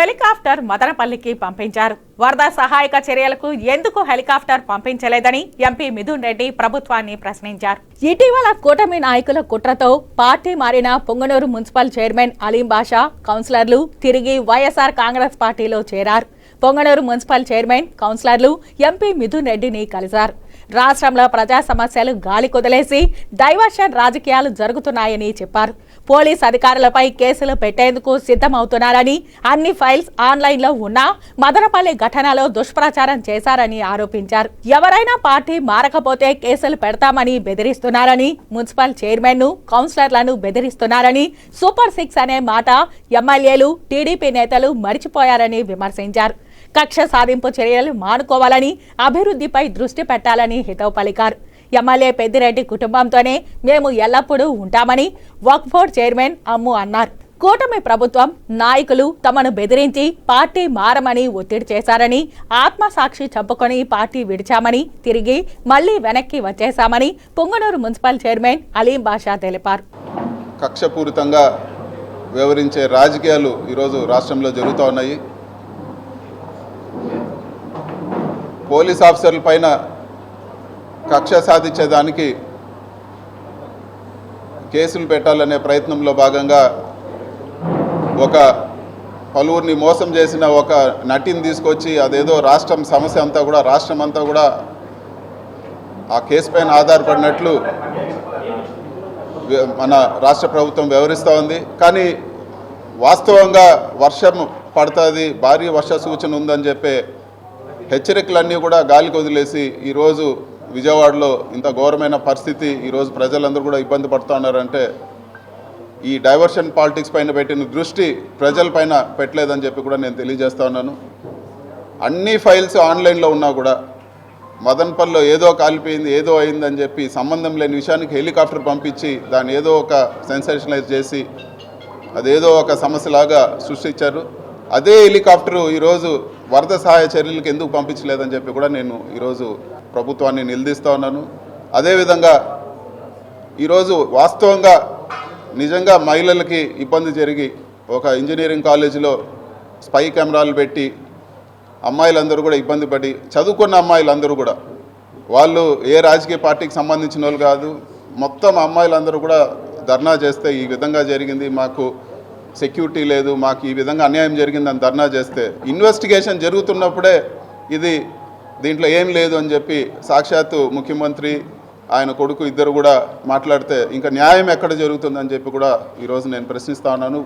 Helicopter మదనపల్లికి పంపించారు. వరద సహాయక చర్యలకు ఎందుకు హెలికాప్టర్ పంపించలేదని ఎంపీ మిథున్ రెడ్డి ప్రభుత్వాన్ని ప్రశ్నించారు. ఇటీవల కూటమి నాయకుల కుట్రతో పార్టీ మారిన పొంగనూరు మున్సిపల్ చైర్మన్ అలీం బాషా కౌన్సిలర్లు తిరిగి వైఎస్ఆర్ కాంగ్రెస్ పార్టీలో చేరారు. పొంగనూరు మున్సిపల్ చైర్మన్ కౌన్సిలర్లు ఎంపీ మిథున్ రెడ్డిని కలిశారు. రాష్ట్రంలో ప్రజా సమస్యలు గాలి కుదిలేసి డైవర్షన్ రాజకీయాలు జరుగుతున్నాయని చెప్పారు. పోలీస్ అధికారులపై కేసులు పెట్టేందుకు సిద్ధమవుతున్నారని అన్ని ఫైల్స్ ఆన్లైన్లో ఉన్నా మదనపల్లి ఘటనలో దుష్ప్రచారం చేశారని ఆరోపించారు. ఎవరైనా పార్టీ మారకపోతే కేసులు పెడతామని బెదిరిస్తున్నారని మున్సిపల్ చైర్మన్ను కౌన్సిలర్లను బెదిరిస్తున్నారని సూపర్ సిక్స్ అనే మాట ఎమ్మెల్యేలు టీడీపీ నేతలు మరిచిపోయారని విమర్శించారు. కక్ష సాధింపు చర్యలు మానుకోవాలని అభివృద్ధిపై దృష్టి పెట్టాలని హితవు పలికారు. ఎమ్మెల్యే పెద్దిరెడ్డి కుటుంబంతోనే మేము ఎల్లప్పుడూ ఉంటామని వక్ఫ్ బోర్డ్ చైర్మన్ అమ్ము అన్నారు. కూటమి ప్రభుత్వం నాయకులు తమను బెదిరించి పార్టీ మారమని ఒత్తిడి చేశారని ఆత్మసాక్షి చంపుకొని పార్టీ విడిచామని తిరిగి మళ్ళీ వెనక్కి వచ్చేశామని పొంగనూరు మున్సిపల్ చైర్మన్ అలీం బాషా తెలిపారు. కక్షపూరితంగా వివరించే రాజకీయాలు ఈరోజు రాష్ట్రంలో జరుగుతూ ఉన్నాయి. పోలీస్ ఆఫీసర్ల పైన కక్ష సాధించేదానికి కేసులు పెట్టాలనే ప్రయత్నంలో భాగంగా ఒక పలువురిని మోసం చేసిన ఒక నటిని తీసుకొచ్చి అదేదో రాష్ట్రం సమస్య అంతా కూడా రాష్ట్రం అంతా కూడా ఆ కేసు పైన ఆధారపడినట్లు మన రాష్ట్ర ప్రభుత్వం వ్యవహరిస్తూ ఉంది. కానీ వాస్తవంగా వర్షం పడుతుంది భారీ వర్ష సూచన ఉందని చెప్పే హెచ్చరికలన్నీ కూడా గాలికి వదిలేసి ఈరోజు విజయవాడలో ఇంత ఘోరమైన పరిస్థితి ఈరోజు ప్రజలందరూ కూడా ఇబ్బంది పడుతూ ఉన్నారంటే ఈ డైవర్షన్ పాలిటిక్స్ పైన పెట్టిన దృష్టి ప్రజలపైన పెట్టలేదని చెప్పి కూడా నేను తెలియజేస్తా ఉన్నాను. అన్ని ఫైల్స్ ఆన్లైన్లో ఉన్నా కూడా మదన్పల్లిలో ఏదో కాలిపోయింది ఏదో అయిందని చెప్పి సంబంధం లేని విషయానికి హెలికాప్టర్ పంపించి దాన్ని ఏదో ఒక సెన్సేషనలైజ్ చేసి అదేదో ఒక సమస్యలాగా సృష్టించారు. అదే హెలికాప్టరు ఈరోజు వరద సహాయ చర్యలకు ఎందుకు పంపించలేదని చెప్పి కూడా నేను ఈరోజు ప్రభుత్వాన్ని నిలదీస్తూ ఉన్నాను. అదేవిధంగా ఈరోజు వాస్తవంగా నిజంగా మహిళలకి ఇబ్బంది జరిగి ఒక ఇంజనీరింగ్ కాలేజీలో స్పై కెమెరాలు పెట్టి అమ్మాయిలందరూ కూడా ఇబ్బంది పడి చదువుకున్న అమ్మాయిలందరూ కూడా వాళ్ళు ఏ రాజకీయ పార్టీకి సంబంధించిన వాళ్ళు కాదు మొత్తం అమ్మాయిలందరూ కూడా ధర్నా చేస్తే ఈ విధంగా జరిగింది. మాకు సెక్యూరిటీ లేదు మాకు ఈ విధంగా అన్యాయం జరిగిందని ధర్నా చేస్తే ఇన్వెస్టిగేషన్ జరుగుతున్నప్పుడే ఇది దీంట్లో ఏం లేదు అని చెప్పి సాక్షాత్తు ముఖ్యమంత్రి ఆయన కొడుకు ఇద్దరు కూడా మాట్లాడితే ఇంకా న్యాయం ఎక్కడ జరుగుతుందని చెప్పి కూడా ఈరోజు నేను ప్రశ్నిస్తా ఉన్నాను.